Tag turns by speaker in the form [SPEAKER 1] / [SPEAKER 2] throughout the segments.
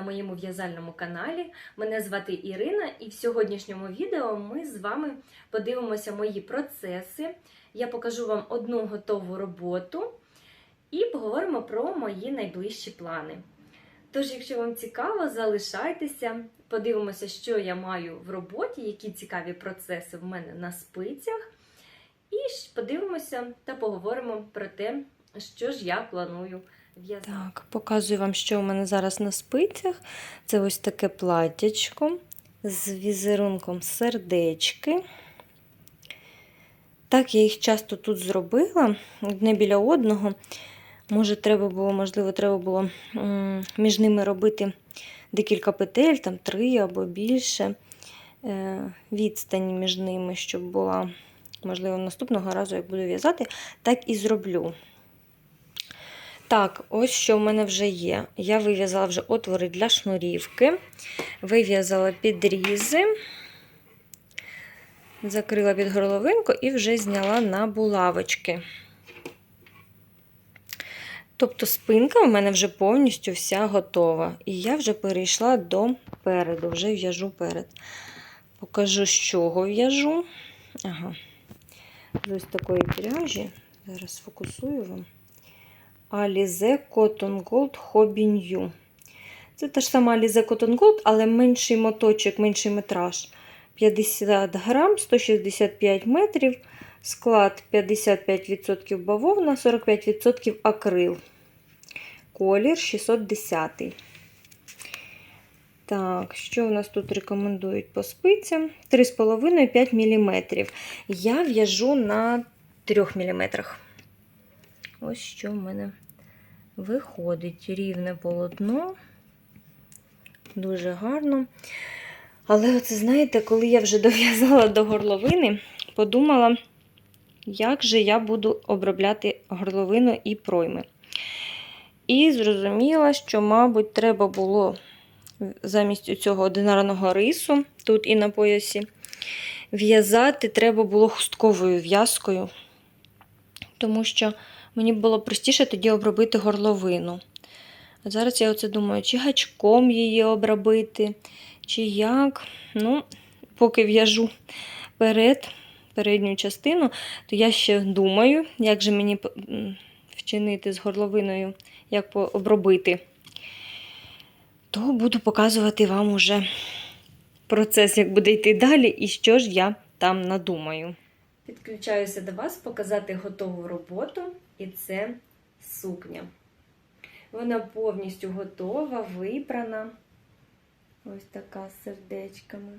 [SPEAKER 1] на моєму в'язальному каналі. Мене звати Ірина, і в сьогоднішньому відео ми з вами подивимося мої процеси. Я покажу вам одну готову роботу і поговоримо про мої найближчі плани. Тож, якщо вам цікаво, залишайтеся, подивимося, що я маю в роботі, які цікаві процеси в мене на спицях. І подивимося та поговоримо про те, що ж я планую.
[SPEAKER 2] Так, показую вам, що у мене зараз на спицях. Це ось таке платтячко з візерунком сердечки. Так, я їх часто тут зробила, одне біля одного. Може, треба було, можливо, треба було між ними робити декілька петель, там три або більше. Е, відстань між ними, щоб була, можливо, наступного разу, як буду в'язати, так і зроблю. Так, ось що в мене вже є. Я вив'язала вже отвори для шнурівки, вив'язала підрізи, закрила під горловинку і вже зняла на булавочки. Тобто спинка в мене вже повністю вся готова. І я вже перейшла до переду, вже в'яжу перед. Покажу, з чого в'яжу. Ага. З ось такої пряжі. Зараз фокусую вам. Alize Cotton Gold Hobby New. Це та ж сама Alize Cotton Gold, але менший моточок, менший метраж. 50 грам, 165 метрів. Склад 55% бавовна, 45% акрил. Колір 610. Так, що у нас тут рекомендують по спицям? 3,5-5 мм. Я в'яжу на 3 мм. Ось що в мене виходить. Рівне полотно. Дуже гарно. Але, оце, знаєте, коли я вже дов'язала до горловини, подумала, як же я буду обробляти горловину і пройми. І зрозуміла, що, мабуть, треба було замість цього одинарного рису, тут і на поясі, в'язати треба було хустковою в'язкою, тому що мені було простіше тоді обробити горловину. А зараз я оце думаю, чи гачком її обробити, чи як. Ну, поки в'яжу перед, передню частину, то я ще думаю, як же мені вчинити з горловиною, як обробити. То буду показувати вам уже процес, як буде йти далі, і що ж я там надумаю.
[SPEAKER 1] Підключаюся до вас показати готову роботу, і це сукня. Вона повністю готова, випрана. Ось така з сердечками.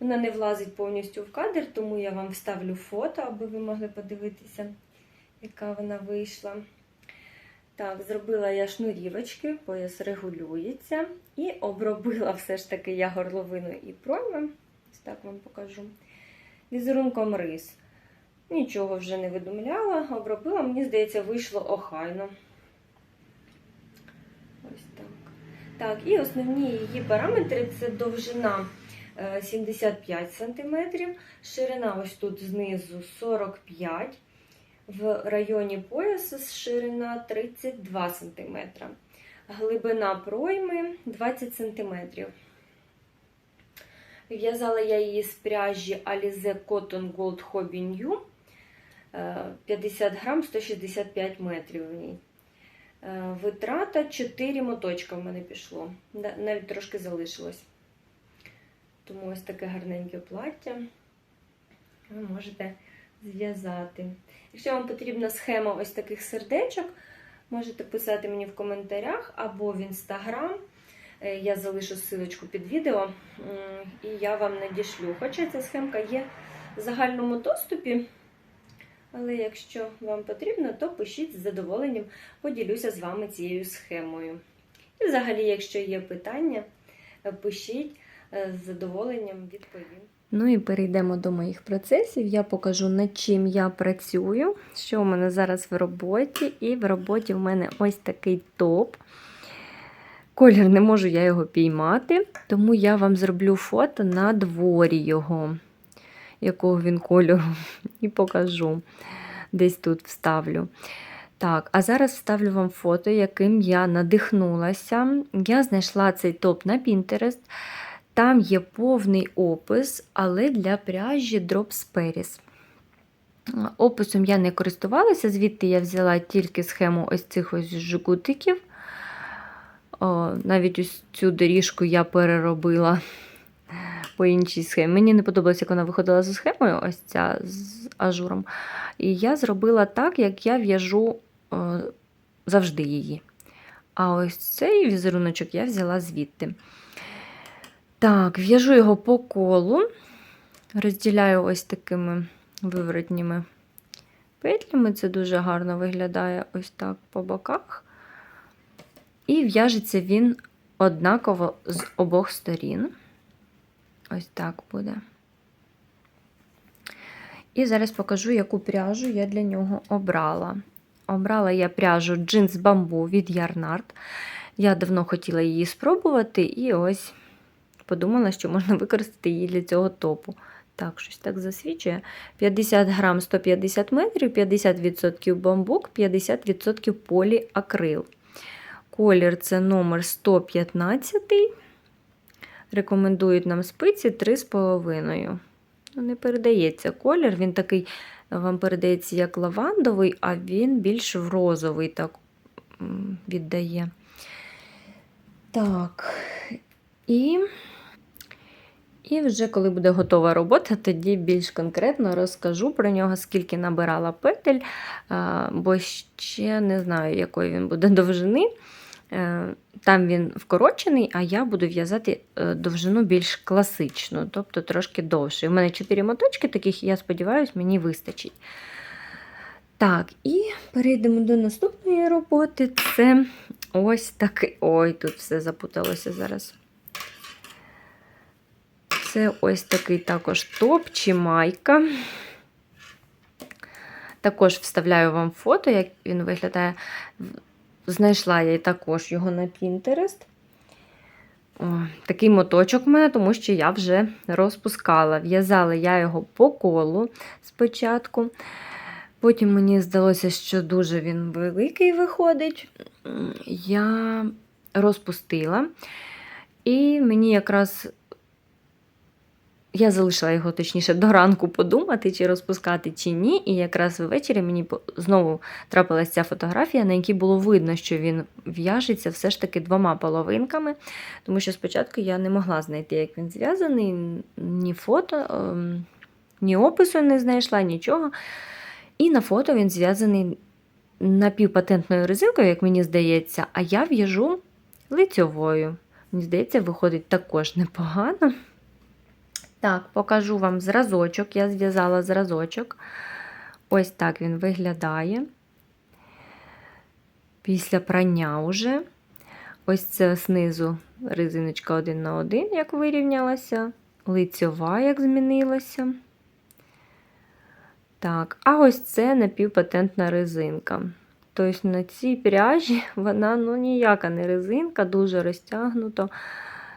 [SPEAKER 1] Вона не влазить повністю в кадр, тому я вам вставлю фото, аби ви могли подивитися, яка вона вийшла. Так, зробила я шнурівочки, пояс регулюється. І обробила все ж таки я горловину і пройми. Ось так вам покажу. Візерунком рис. Нічого вже не видумляла, обробила, мені здається, вийшло охайно. Ось так. Так, і основні її параметри це довжина 75 см, ширина ось тут знизу 45 в районі поясу ширина 32 см, глибина пройми 20 см. В'язала я її з пряжі Alize Cotton Gold Hobby New. 50 грам 165 метрів в ній. Витрата 4 моточка в мене пішло. Навіть трошки залишилось. Тому ось таке гарненьке плаття ви можете зв'язати. Якщо вам потрібна схема ось таких сердечок, можете писати мені в коментарях або в інстаграм. Я залишу ссылочку під відео, і я вам надішлю. Хоча ця схемка є в загальному доступі. Але якщо вам потрібно, то пишіть з задоволенням, поділюся з вами цією схемою. І взагалі, якщо є питання, пишіть з задоволенням відповім.
[SPEAKER 2] Ну і перейдемо до моїх процесів. Я покажу, над чим я працюю, що у мене зараз в роботі. І в роботі в мене ось такий топ. Колір не можу я його піймати, тому я вам зроблю фото на дворі його якого він кольору, і покажу. Десь тут вставлю. Так, а зараз вставлю вам фото, яким я надихнулася. Я знайшла цей топ на Pinterest. Там є повний опис, але для пряжі Drops Paris. Описом я не користувалася, звідти я взяла тільки схему ось цих ось жгутиків. Навіть ось цю доріжку я переробила по іншій схемі. Мені не подобалося, як вона виходила за схемою, ось ця з ажуром. І я зробила так, як я в'яжу е, завжди її. А ось цей візеруночок я взяла звідти. Так, в'яжу його по колу, розділяю ось такими виворотніми петлями. Це дуже гарно виглядає ось так по боках. І в'яжеться він однаково з обох сторін. Ось так буде. І зараз покажу, яку пряжу я для нього обрала. Обрала я пряжу джинс бамбу від Ярнард. Я давно хотіла її спробувати, і ось подумала, що можна використати її для цього топу. Так, щось так засвідчує. 50 грам 150 метрів, 50% бамбук, 50% поліакрил. Колір це номер 115. Рекомендують нам спиці 3,5. Ну, не передається колір, він такий, вам передається як лавандовий, а він більш в розовий так віддає. Так. І, і вже коли буде готова робота, тоді більш конкретно розкажу про нього, скільки набирала петель, бо ще не знаю, якої він буде довжини. Е, Там він вкорочений, а я буду в'язати е, довжину більш класичну, тобто трошки довше. У мене 4 моточки таких, я сподіваюся, мені вистачить. Так, і перейдемо до наступної роботи. Це ось такий. Ой, тут все запуталося зараз. Це ось такий також топ чи майка. Також вставляю вам фото, як він виглядає. Знайшла я також його на. О, такий моточок в мене, тому що я вже розпускала. В'язала я його по колу спочатку. Потім мені здалося, що дуже він великий виходить. Я розпустила. І мені якраз я залишила його, точніше, до ранку подумати, чи розпускати, чи ні. І якраз ввечері мені знову трапилася ця фотографія, на якій було видно, що він в'яжеться все ж таки двома половинками. Тому що спочатку я не могла знайти, як він зв'язаний, ні фото, ем, ні опису не знайшла, нічого. І на фото він зв'язаний напівпатентною резинкою, як мені здається, а я в'яжу лицьовою. Мені здається, виходить також непогано. Так, покажу вам зразочок. Я зв'язала зразочок. Ось так він виглядає. Після прання вже. Ось це знизу резиночка один на один, як вирівнялася, лицьова, як змінилася. Так, а ось це напівпатентна резинка. Тобто на цій пряжі вона ну, ніяка не резинка, дуже розтягнуто.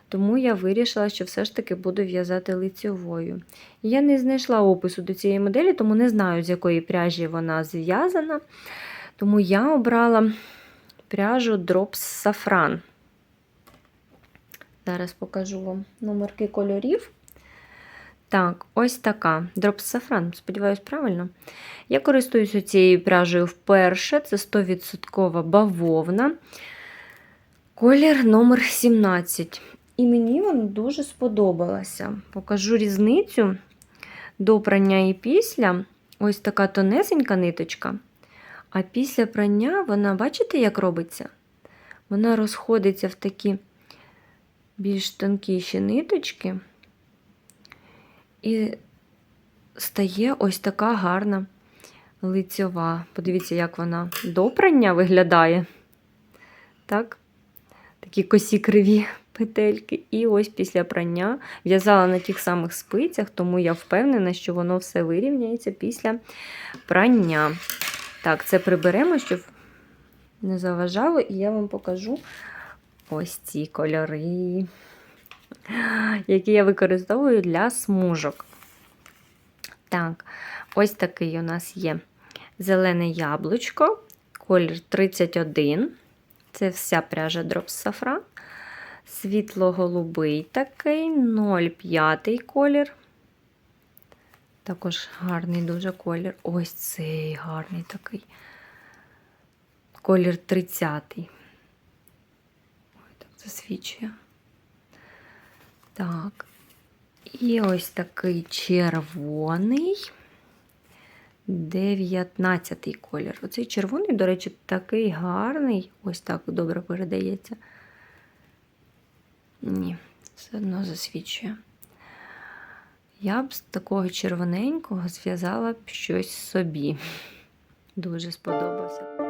[SPEAKER 2] Тому я вирішила, що все ж таки буду в'язати лицьовою. Я не знайшла опису до цієї моделі, тому не знаю, з якої пряжі вона зв'язана. Тому я обрала пряжу Drops Safran. Зараз покажу вам номерки кольорів. Так, ось така. Drops Safran, сподіваюсь, правильно. Я користуюся цією пряжею вперше. Це 100% бавовна. Колір номер 17. І мені вона дуже сподобалася. Покажу різницю до прання і після. Ось така тонесенька ниточка. А після прання вона, бачите, як робиться? Вона розходиться в такі більш тонкіші ниточки. І стає ось така гарна лицьова. Подивіться, як вона до прання виглядає. Так? Такі косі криві петельки. І ось після прання в'язала на тих самих спицях, тому я впевнена, що воно все вирівняється після прання. Так, це приберемо, щоб не заважало, і я вам покажу ось ці кольори, які я використовую для смужок. Так, ось такий у нас є зелене яблучко, колір 31. Це вся пряжа Drops Safran. Світло-голубий такий, 0,5 колір. Також гарний дуже колір. Ось цей гарний такий. Колір 30. Ой, так засвічує. Так. І ось такий червоний. 19 колір. Оцей червоний, до речі, такий гарний. Ось так добре передається. Ні, все одно засвічує. Я б з такого червоненького зв'язала б щось собі. Дуже сподобався.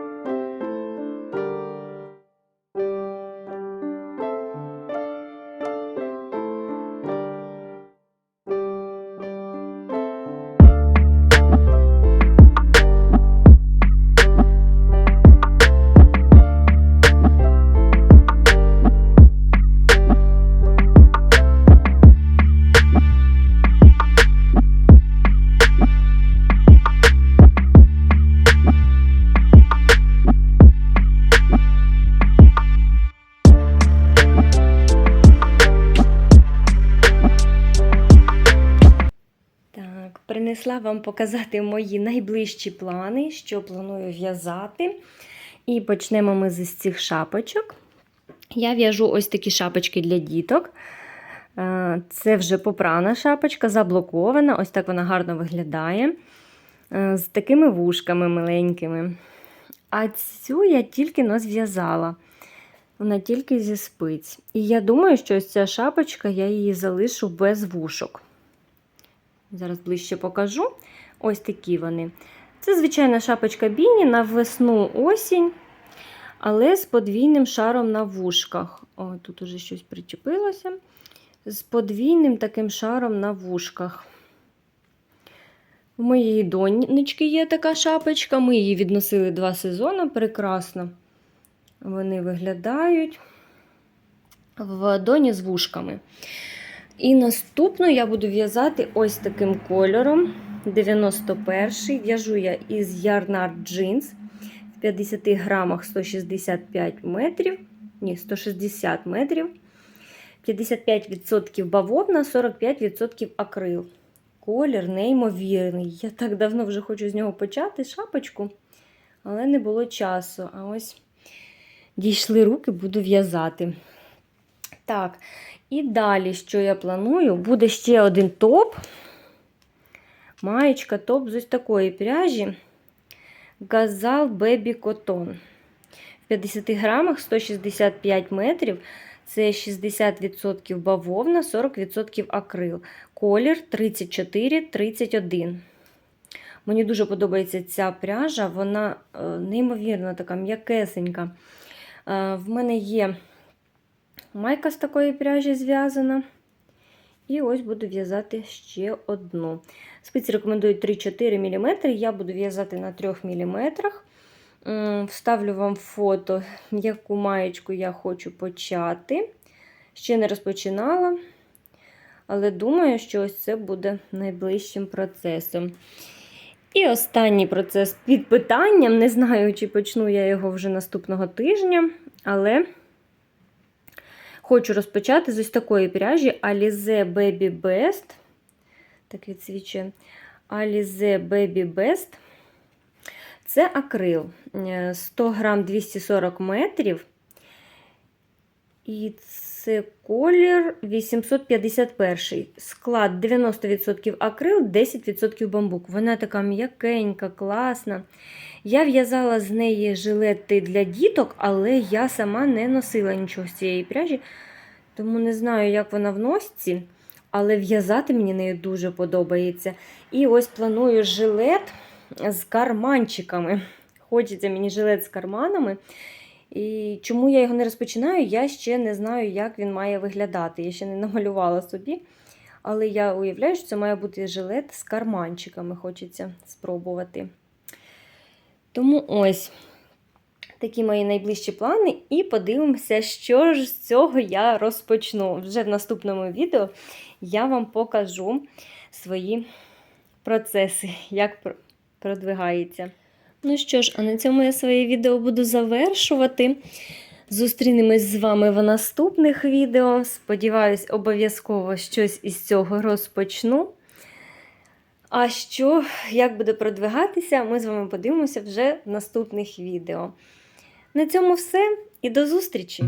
[SPEAKER 2] Принесла вам показати мої найближчі плани, що планую в'язати. І почнемо ми з цих шапочок. Я в'яжу ось такі шапочки для діток. Е, Це вже попрана шапочка, заблокована. Ось так вона гарно виглядає. Е, З такими вушками миленькими. А цю я тільки но зв'язала. Вона тільки зі спиць. І я думаю, що ось ця шапочка я її залишу без вушок. Зараз ближче покажу. Ось такі вони. Це звичайна шапочка Біні на весну осінь, але з подвійним шаром на вушках. О, тут уже щось причепилося. З подвійним таким шаром на вушках. У моєї донечки є така шапочка. Ми її відносили два сезони. Прекрасно. Вони виглядають в доні з вушками. І наступну я буду в'язати ось таким кольором. 91-й. В'яжу я із Yarnard Jeans в 50 грамах 165 метрів. Ні, 160 метрів. 55% бавовна, 45% акрил. Колір неймовірний. Я так давно вже хочу з нього почати шапочку, але не було часу. А ось дійшли руки, буду в'язати. Так, і далі, що я планую, буде ще один топ. Маєчка топ з ось такої пряжі. Газал Baby Cotton. В 50 грамах 165 метрів. Це 60% бавовна, 40% акрил. Колір 34-31. Мені дуже подобається ця пряжа, вона е, неймовірно така м'якесенька. Е, В мене є майка з такої пряжі зв'язана. І ось буду в'язати ще одну. Спиці рекомендують 3-4 мм. Я буду в'язати на 3 мм. Вставлю вам фото, яку маєчку я хочу почати. Ще не розпочинала, але думаю, що ось це буде найближчим процесом. І останній процес під питанням. Не знаю, чи почну я його вже наступного тижня, але. Хочу розпочати з ось такої пряжі Alize Baby Best. Так відсвічує. Alize Baby Best. Це акрил. 100 грам 240 метрів. І це колір 851. Склад 90% акрил, 10% бамбук. Вона така м'якенька, класна. Я в'язала з неї жилети для діток, але я сама не носила нічого з цієї пряжі, тому не знаю, як вона в носці, але в'язати мені нею дуже подобається. І ось планую жилет з карманчиками. Хочеться мені жилет з карманами. І чому я його не розпочинаю, я ще не знаю, як він має виглядати. Я ще не намалювала собі. Але я уявляю, що це має бути жилет з карманчиками. Хочеться спробувати. Тому ось такі мої найближчі плани. І подивимося, що ж з цього я розпочну. Вже в наступному відео я вам покажу свої процеси, як продвигається. Ну що ж, а на цьому я своє відео буду завершувати. Зустрінемось з вами в наступних відео. Сподіваюсь, обов'язково щось із цього розпочну. А що, як буде продвигатися, ми з вами подивимося вже в наступних відео. На цьому все і до зустрічі!